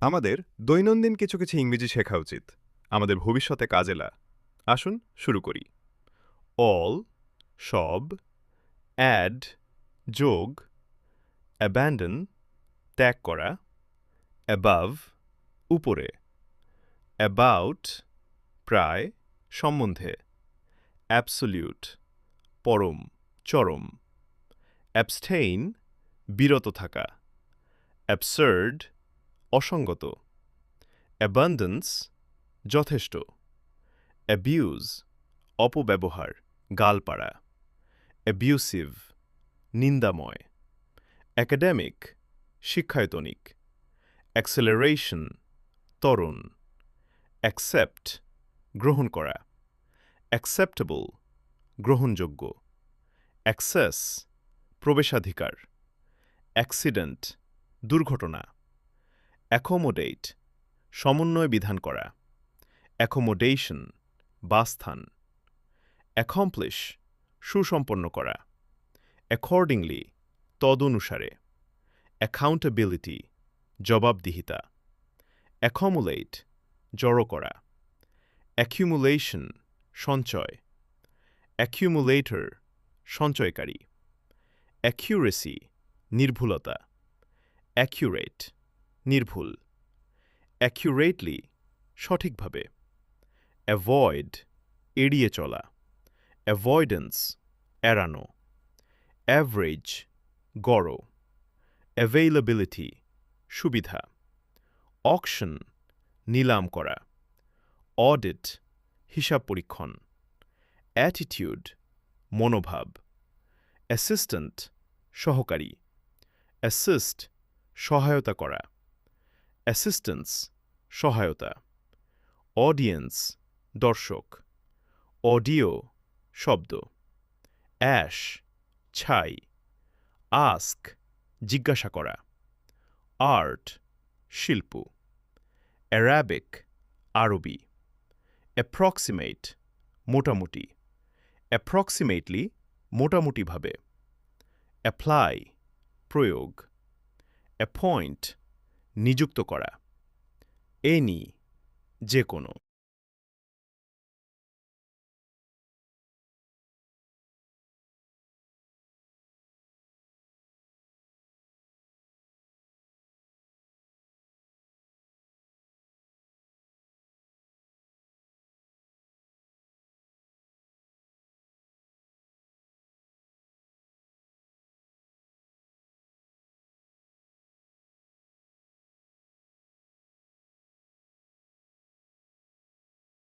আমাদের দৈনন্দিন কিছু কিছু ইংরেজি শেখা উচিত। আমাদের ভবিষ্যতে কাজে লা, আসুন শুরু করি। অল সব অ্যাড যোগ অ্যাব্যান্ডন ত্যাগ করা অ্যাবাভ উপরে অ্যাবাউট প্রায়, সম্বন্ধে অ্যাবসোলিউট পরম, চরম অ্যাবস্টেইন বিরত থাকা অ্যাবসার্ড অসঙ্গত। অ্যাবান্ডেন্স যথেষ্ট। অ্যাবিউজ অপব্যবহার, গালপাড়া। অ্যাবিউসিভ নিন্দাময়। অ্যাকাডেমিক শিক্ষায়তনিক। অ্যাক্সেলারেশন ত্বরণ অ্যাকসেপ্ট গ্রহণ করা। অ্যাকসেপ্টেবল গ্রহণযোগ্য। অ্যাক্সেস প্রবেশাধিকার। অ্যাক্সিডেন্ট দুর্ঘটনা। অ্যাকোমোডেট, সমন্বয় বিধান করা। অ্যাকোমোডেশন, বাসস্থান। অ্যাকমপ্লিশ, সুসম্পন্ন করা। অ্যাকর্ডিংলি, তদনুসারে। অ্যাকাউন্টেবিলিটি, জবাবদিহিতা। অ্যাকমুলেট, জড়ো করা। অ্যাকিউমুলেশন সঞ্চয়। অ্যাকিউমুলেটর সঞ্চয়কারী। অ্যাকিউরেসি, নির্ভুলতা। অ্যাকিউরেট নির্ভুল অ্যাকিউরেটলি সঠিকভাবে অ্যাভয়েড এড়িয়ে চলা অ্যাভয়েডেন্স এড়ানো অ্যাভারেজ গড় অ্যাভেইলেবিলিটি সুবিধা অকশন নিলাম করা অডিট হিসাব পরীক্ষণ অ্যাটিটিউড মনোভাব অ্যাসিস্ট্যান্ট সহকারী অ্যাসিস্ট সহায়তা করা। অ্যাসিস্ট্যান্স সহায়তা অডিয়েন্স দর্শক অডিও শব্দ অ্যাশ ছাই আস্ক জিজ্ঞাসা করা আর্ট শিল্প অ্যারাবিক আরবি অ্যাপ্রক্সিমেট মোটামুটি অ্যাপ্রক্সিমেটলি মোটামুটিভাবে অ্যাপ্লাই প্রয়োগ অ্যাপয়েন্ট নিযুক্ত করা। এনি যে কোনো।